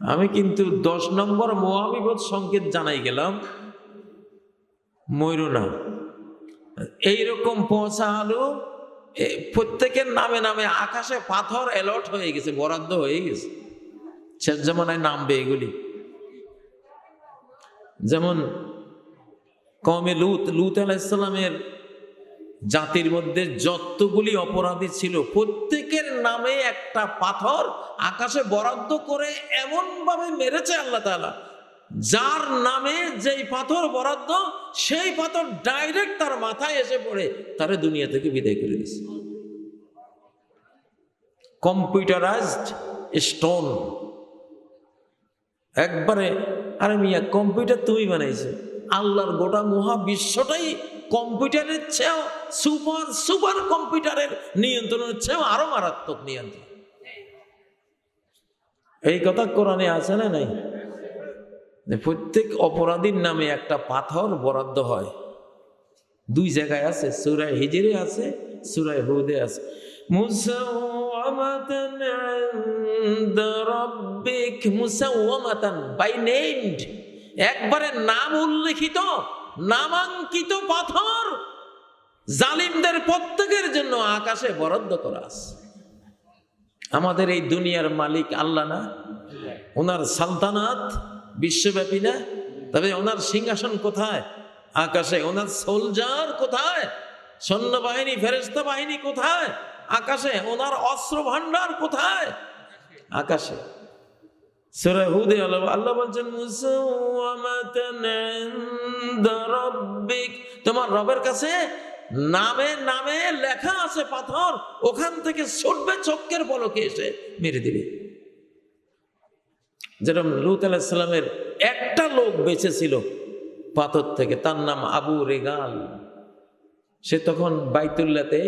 আমি কিন্তু দশ নম্বর মহাবিপদ সংকেত জানাই গেলাম ময়ূর না। এইরকম পৌঁছা এ, প্রত্যেকের নামে নামে আকাশে পাথর অ্যালট হয়ে গেছে বরাদ্দ হয়ে গেছে। শেষ জমানায় নামবে এগুলি। যেমন কমে লুত লুত আলাইসালামের জাতির মধ্যে যতগুলি অপরাধী ছিল, প্রত্যেকের নামে একটা পাথর আকাশে বরাদ্দ করে এমন ভাবে মেরেছে আল্লাহ তাআলা। যার নামে যেই পাথর বরাদ্দ, সেই পাথর ডাইরেক্ট তার মাথায় এসে পড়ে, তারে দুনিয়া থেকে বিদায় করে দিয়েছে। কম্পিউটারাইজড স্টোন একবারে, আরে মিয়া কম্পিউটার তুমি বানাইছো। আল্লাহর গোটা মহাবিশ্বটাই কম্পিউটারের চেয়েও সুপার সুপার কম্পিউটারের নিয়ন্ত্রণের চেয়েও আরও মারাত্মক নিয়ন্ত্রণ। এই কথা কোরআনে আছে না নাই? প্রত্যেক অপরাধীর নামে একটা পাথর বরাদ্দ হয়। দুই জায়গায় আছে সুরায় হিজিরে আছে সুরায় হুদে আছে। মুসাওয়ামাতান বাই নেমড একবারে নাম উল্লেখিত। নামাঙ্কিত পাথর জালিমদের প্রত্যেকের জন্য আকাশে বরাদ্দ করা আছে। আমাদের এই দুনিয়ার মালিক আল্লাহ না, ওনার সালতানাত বিশ্বব্যাপী না, তবে ওনার সিংহাসন কোথায়? আকাশে। ওনার সোলজার কোথায়? সৈন্যবাহিনী ফেরেস্তা বাহিনী কোথায়? আকাশে। ওনার অস্ত্র ভান্ডার কোথায়? আকাশে। সূরা হুদে আল্লাহ বলছেন তোমার রবের কাছে নামে নামে লেখা আছে পাথর, ওখান থেকে ছুটবে এসে মেরে দিবে। যেরকম লুত আলাহিসাল্লামের একটা লোক বেঁচে ছিল পাথর থেকে, তার নাম আবু রেগাল। সে তখন বাইতুল্লাতে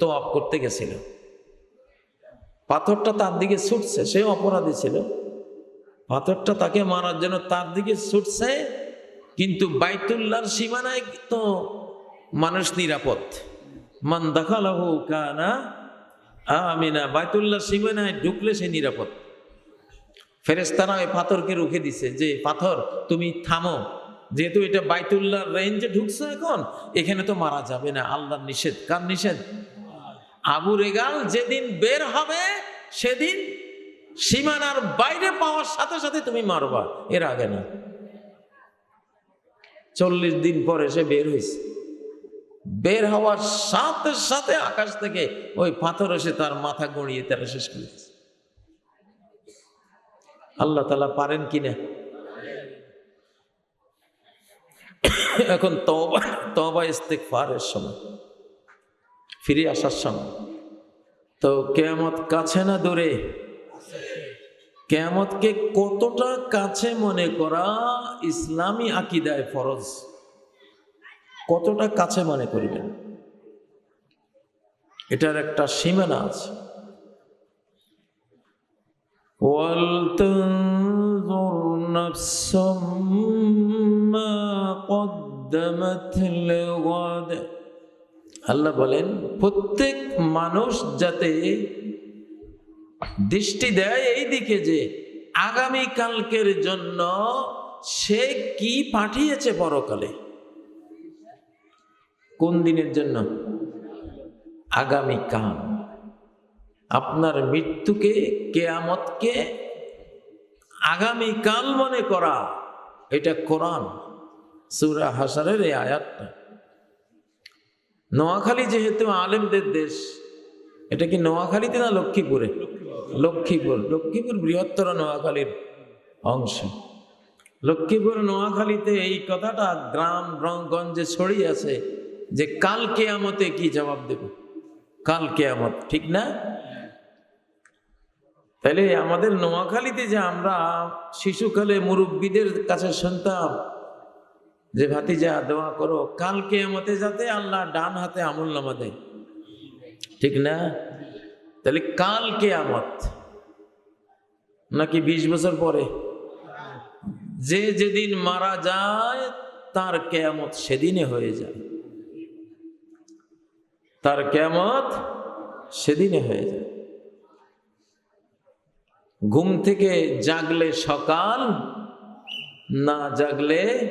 তোয়াব করতে গেছিল। পাথরটা তার দিকে ছুটছে, সে অপরাধী ছিল। পাথরটা তাকে মারার জন্য তার দিকে ছুটছে, কিন্তু বাইতুল্লার সীমানায় তো মানুষ নিরাপদ। মান দেখালাহু কানা আমিনা বাইতুল্লাহ সীমানায় ঢুকলে সে নিরাপদ। ফেরেস্তারা ওই পাথরকে রুখে দিছে যে, পাথর, তুমি থামো। যেহেতু এটা বাইতুল্লাহ রেঞ্জে ঢুকছো এখন, এখানে তো মারা যাবে না। আল্লাহর নিষেধ। কার নিষেধ? আবু রেগাল যেদিন বের হবে, সেদিন সীমানার বাইরে পাওয়ার সাথে সাথে তুমি মারবা, এর আগে না। চল্লিশ দিন পরে সে বের হয়েছে। বের হওয়ার সাথে সাথে আকাশ থেকে ওই পাথর এসে তার মাথা গড়িয়ে তারা শেষ করে দিয়েছে। আল্লাহ তালা পারেন কিনা? এখন তবা তবা ইস্তেকফারের সময়। ফিরে আসার সময়। তো কেয়ামত কাছে না দূরে। কেয়ামতকে কতটা কাছে মনে করা ইসলামী আকিদায় ফরজ কতটা কাছে মনে করবেন এটার একটা সীমানা আছে ولتنظر نفس ما قدمت لغد আল্লাহ বলেন প্রত্যেক মানুষ যাতে দৃষ্টি দেয় এই দিকে যে আগামী কালকের জন্য সে কি পাঠিয়েছে পরকালে? কোন দিনের জন্য? আগামী কাল আপনার মৃত্যুকে, কেয়ামতকে আগামী কাল মনে করা। এটা কোরআন, সুরা হাসারের এই আয়াতটা। নোয়াখালী যেহেতু আলেমদের দেশ, এটা কি নোয়াখালীতে না লক্ষ্মীপুরে? লক্ষ্মীপুর লক্ষ্মীপুর বৃহত্তর নোয়াখালীর অংশ। লক্ষ্মীপুর নোয়াখালীতে এই কথাটা গ্রাম গঞ্জে ছড়িয়ে আছে যে কাল কেয়ামতে কি জবাব দেব? কাল কেয়ামত, ঠিক না? তাহলে আমাদের নোয়াখালীতে যে আমরা শিশুকালে মুরব্বীদের কাছে শুনতাম যে, ভাতিজা, দোয়া করো, কাল কেয়ামতে যাতে আল্লাহ ডান হাতে আমল নামা দেয়। ঠিক না? তাহলে কাল কেয়ামত? নাকি বিশ বছর পরে? যে যেদিন মারা যায়, তার কেয়ামত সেদিনে হয়ে যায়। তার কেয়ামত সেদিনে হয়ে যায়। ঘুম থেকে জাগলে সকাল, না জাগলে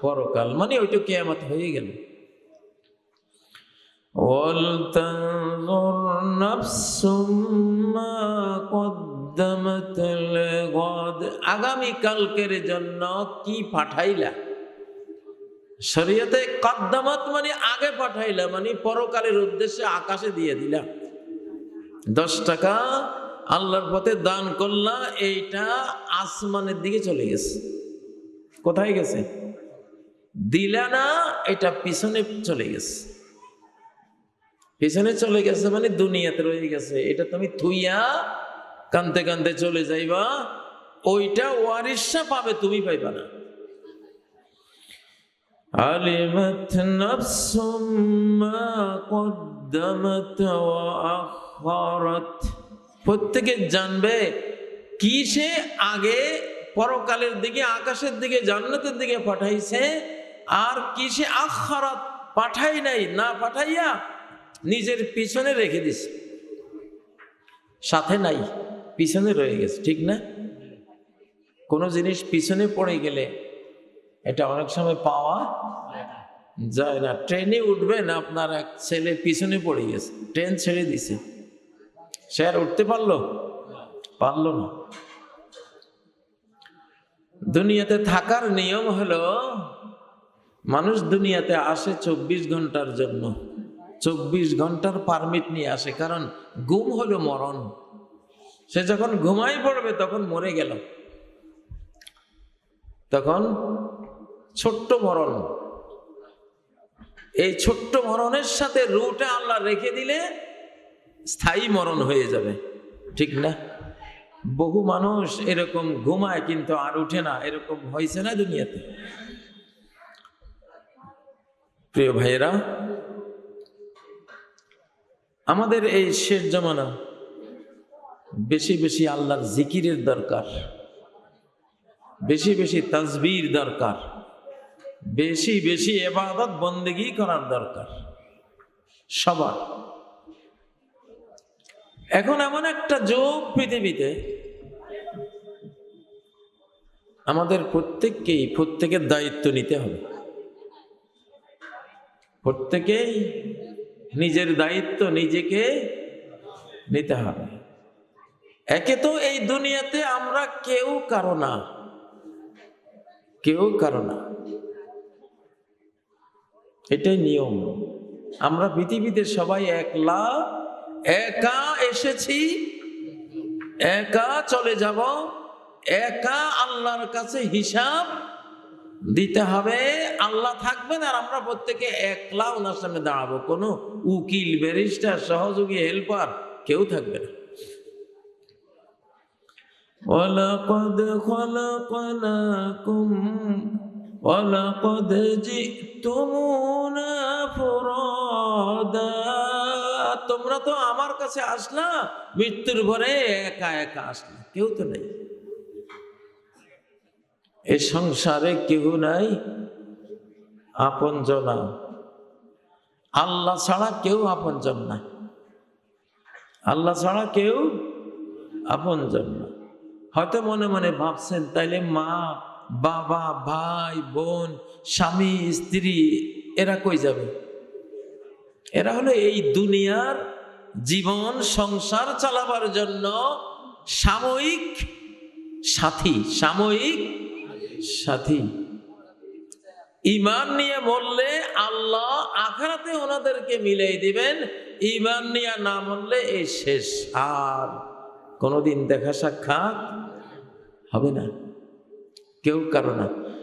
পরকাল। মানে ওইটা কেয়ামত হয়ে গেল। ولتنظر نفس ما قدمت لغد আগামী কালকের জন্য কি পাঠাইলা শরীয়তে কদ্দামাত মানে আগে পাঠাইলা মানে পরকালের উদ্দেশ্যে আকাশে দিয়ে দিলা দশ টাকা আল্লাহর পথে দান করলা এইটা আসমানের দিকে চলে গেছে কোথায় গেছে দিলা না এটা পিছনে চলে গেছে পিছনে চলে গেছে মানে দুনিয়াতে রয়ে গেছে এটা তুমি থুইয়া কানতে কানতে চলে যাইবা ওইটা ওয়ারিসা পাবে তুমি পাইবা না علمت نفس ما قدمت وأخرت প্রত্যেকে জানবে কি সে আগে পরকালের দিকে আকাশের দিকে জান্নাতের দিকে পাঠাইছে আর কি সে আখারাত পাঠাই নাই না পাঠাইয়া নিজের পিছনে রেখে দিছে। সাথে নাই, পিছনে রয়ে গেছে, ঠিক না? কোনো জিনিস পিছনে পড়ে গেলে এটা অনেক সময় পাওয়া যায় না। ট্রেনে উঠবেন, আপনার এক ছেলে পিছনে পড়ে গেছে, ট্রেন ছেড়ে দিছে। সে আর উঠতে পারল? পারল না। দুনিয়াতে থাকার নিয়ম হলো, মানুষ দুনিয়াতে আসে চব্বিশ ঘণ্টার জন্য। চব্বিশ ঘণ্টার পারমিট নিয়ে আসে, কারণ গুম হলো মরণ। সে যখন ঘুমাই পড়বে, তখন মরে গেল। তখন ছোট্ট মরণ। এই ছোট্ট মরণের সাথে রুটা আল্লাহ রেখে দিলে স্থায়ী মরণ হয়ে যাবে। ঠিক না? বহু মানুষ এরকম ঘুমায়, কিন্তু আর উঠে না। এরকম হয়েছে না দুনিয়াতে। প্রিয় ভাইয়েরা আমাদের এই শেষ জমানা বেশি বেশি আল্লাহর জিকিরের দরকার, বেশি বেশি তাজবির দরকার, বেশি বেশি এবাদত বন্দেগি করার দরকার সবার। এখন এমন একটা যোগ পৃথিবীতে আমাদের প্রত্যেককেই প্রত্যেকের দায়িত্ব নিতে হবে। প্রত্যেকেই নিজের দায়িত্ব নিজেকে নিতে হবে। একে তো এই দুনিয়াতে আমরা কেউ কারও না। কেউ কারও না। এটাই নিয়ম। আমরা পৃথিবীতে সবাই একলা, একা এসেছি, একা চলে যাব, একা আল্লাহর কাছে হিসাব দিতে হবে আল্লাহ থাকবেন আর আমরা প্রত্যেকে একলা ওনার সামনে দাঁড়াবো কোনো উকিল ব্যারিস্টার সহযোগী হেল্পার কেউ থাকবে না ولقد خلقناكم ولقد جئتمونا فرادا তোমরা তো আমার কাছে আসলা মৃত্যুর ঘরে একা একা আসলা কেউ তো নেই এ সংসারে কেউ নাই? আপন জনা আল্লাহ ছাড়া কেউ আপনজন না আল্লাহ ছাড়া কেউ আপনজন না হয়তো মনে মনে ভাবছেন, তাইলে মা, বাবা, ভাই, বোন, স্বামী, স্ত্রী, এরা কই যাবে? এরা হলো এই দুনিয়ার জীবন, সংসার চালাবার জন্য সাময়িক সাথী, সাময়িক সাথী। ইমান নিয়ে বললে আল্লাহ আখারাতে ওনাদেরকে মিলিয়ে দিবেন। ইমান নিয়ে না বললে এই শেষ আর। কোনোদিন দেখা সাক্ষাৎ হবে না। কেউ কারও না।